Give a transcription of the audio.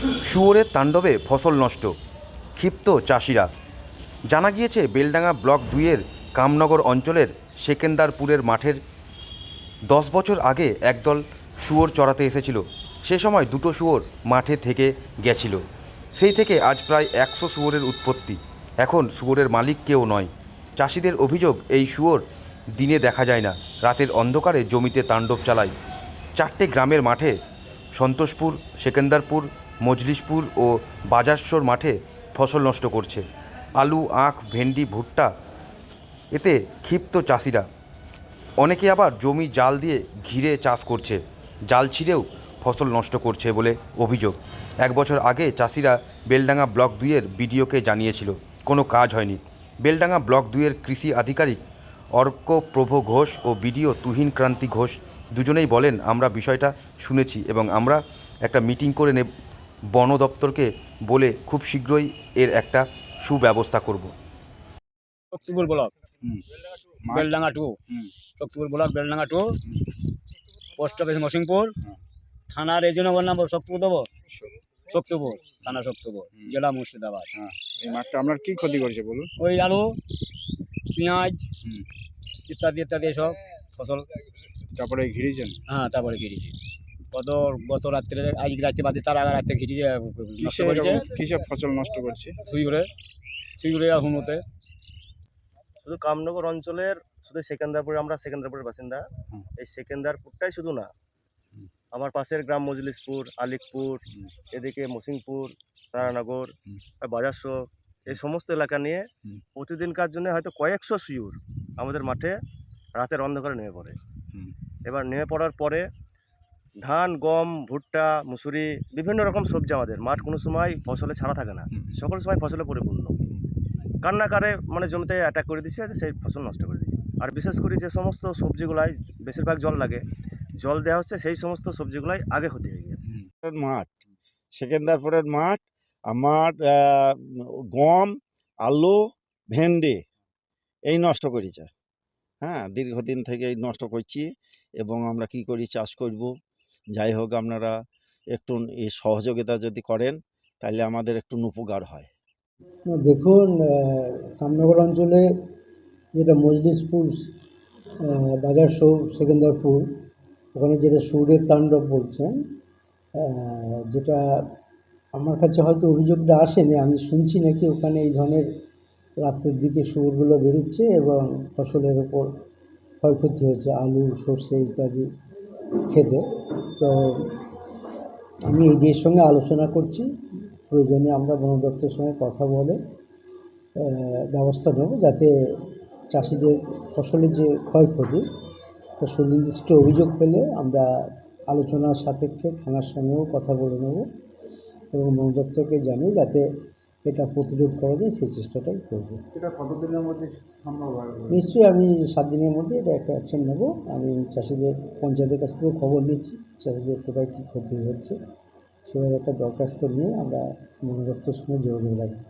শুয়োরের তাণ্ডবে ফসল নষ্ট, ক্ষিপ্ত চাষিরা। জানা গিয়েছে, বেলডাঙ্গা ব্লক দুইয়ের কামনগর অঞ্চলের সেকেন্দারপুরের মাঠের দশ বছর আগে একদল শুয়োর চড়াতে এসেছিল। সে সময় দুটো শুয়োর মাঠে থেকে গেছিল। সেই থেকে আজ প্রায় একশো শুয়োরের উৎপত্তি। এখন শুয়োরের মালিক কেউ নয়। চাষিদের অভিযোগ, এই শুয়োর দিনে দেখা যায় না। রাতের অন্ধকারে জমিতে তাণ্ডব চালায়। চারটে গ্রামের মাঠে সন্তোষপুর, সেকেন্দারপুর মজলিশপুর ও বাজারসোর মাঠে ফসল নষ্ট করছে। আলু, আখ, ভেন্ডি, ভুট্টা, এতে ক্ষিপ্ত চাষিরা। অনেকে আবার জমি জাল দিয়ে ঘিরে চাষ করছে। জাল ছিঁড়েও ফসল নষ্ট করছে বলে অভিযোগ। এক বছর আগে চাষিরা বেলডাঙ্গা ব্লক দুইয়ের বিডিওকে জানিয়েছিল, কোনো কাজ হয়নি। বেলডাঙ্গা ব্লক দুইয়ের কৃষি আধিকারিক অর্কপ্রভ ঘোষ ও বিডিও তুহিন ক্রান্তি ঘোষ দুজনেই বলেন, আমরা বিষয়টা শুনেছি এবং আমরা একটা মিটিং করে বন দপ্তরকে বলে খুব শীঘ্রই এর একটা সুব্যবস্থা করব। Shaktipur block? Beldanga two. Hmm. Shaktipur block Beldanga two. Post office Masingpur থানার এই জন্য নাম শক্তিপুর দেবো? শক্তিপুর। থানা শক্তিপুর জেলা মুর্শিদাবাদ। হ্যাঁ এই মাঠটা আপনার কি ক্ষতি করেছে বলুন? ওই আলু পেঁয়াজ ইত্যাদি ইত্যাদি এসব ফসল। তারপরে ঘিরেছেন? হ্যাঁ তারপরে ঘিরেছি। গত গত রাত্রে আজ রাত্রে বাদে তার আগে রাত্রে ঘিরেছে নষ্ট করেছে। কিসে ফসল নষ্ট করছে? সুইগুড়ে সুইগুড়ে আর হুমোতে শুধু কামনগর অঞ্চলের শুধু সেকেন্দারপুর আমরা সেকেন্দারপুরের বাসিন্দা। এই সেকেন্দারপুরটাই শুধু না আমার পাশের গ্রাম মজলিসপুর আলিকপুর এদিকে মসিংপুর তারানগর হুম। বাজারশো এই সমস্ত এলাকা নিয়ে প্রতিদিনকার জন্য হয়তো কয়েকশো শিউর আমাদের মাঠে রাতের অন্ধকারে নেমে পড়ে। এবার নেমে পড়ার পরে ধান গম ভুট্টা মুসুরি বিভিন্ন রকম সবজি আমাদের। মাঠ কোনো সময় ফসলে ছাড়া থাকে না। সকল সময় ফসলে পরিপূর্ণ। কান্নাকারে মানে জমিতে অ্যাটাক করে দিচ্ছে সেই ফসল নষ্ট করে দিচ্ছে আর বিশেষ করে যে সমস্ত সবজিগুলাই বেশিরভাগ জল লাগে জল দেওয়া হচ্ছে সেই সমস্ত সবজিগুলাই আগে ক্ষতি হয়ে গেছে। মাঠ সেকেন্দারপুরের মাঠ আমার গম আলু ভেন্ডি এই নষ্ট করেছে। হ্যাঁ দীর্ঘদিন থেকে এই নষ্ট করছি এবং আমরা কি করি চাষ করব। যাই হোক আপনারা একটু এই সহযোগিতা যদি করেন তাহলে আমাদের একটু উপকার হয়। দেখুন কামনগর অঞ্চলে যেটা মজলিসপুর বাজার সৌ, সেকেন্দারপুর, ওখানে যেটা সূর্যের তাণ্ডব বলছেন যেটা আমার কাছে হয়তো অভিযোগটা আসেনি, আমি শুনছি নাকি ওখানে এই ধরনের রাত্রের দিকে সুরগুলো বেরোচ্ছে এবং ফসলের ওপর ক্ষয়ক্ষতি হয়েছে, আলু, সর্ষে ইত্যাদি খেতে। তো আমি এদের সঙ্গে আলোচনা করছি। প্রয়োজনে আমরা বন দপ্তরের সঙ্গে কথা বলে ব্যবস্থা নেব যাতে চাষিদের ফসলের যে ক্ষয়ক্ষতি তো সুনির্দিষ্ট অভিযোগ পেলে আমরা আলোচনার সাপেক্ষে থানার সঙ্গেও কথা বলে নেব এবং বন দপ্তরকে জানিয়ে যাতে এটা প্রতিরোধ করা যায় সেই চেষ্টাটাই করব। এটা কতদিনের মধ্যে সম্ভব নিশ্চয়ই আমি সাত দিনের মধ্যে এটা একটা অ্যাকশন নেব। আমি চাষিদের পঞ্চায়েতের কাছ থেকে খবর নিচ্ছি। চাষিদের কোথায় কী ক্ষতি হচ্ছে, সেভাবে একটা দরখাস্ত নিয়ে আমরা বন দপ্তরের সঙ্গে যোগাযোগ রাখব।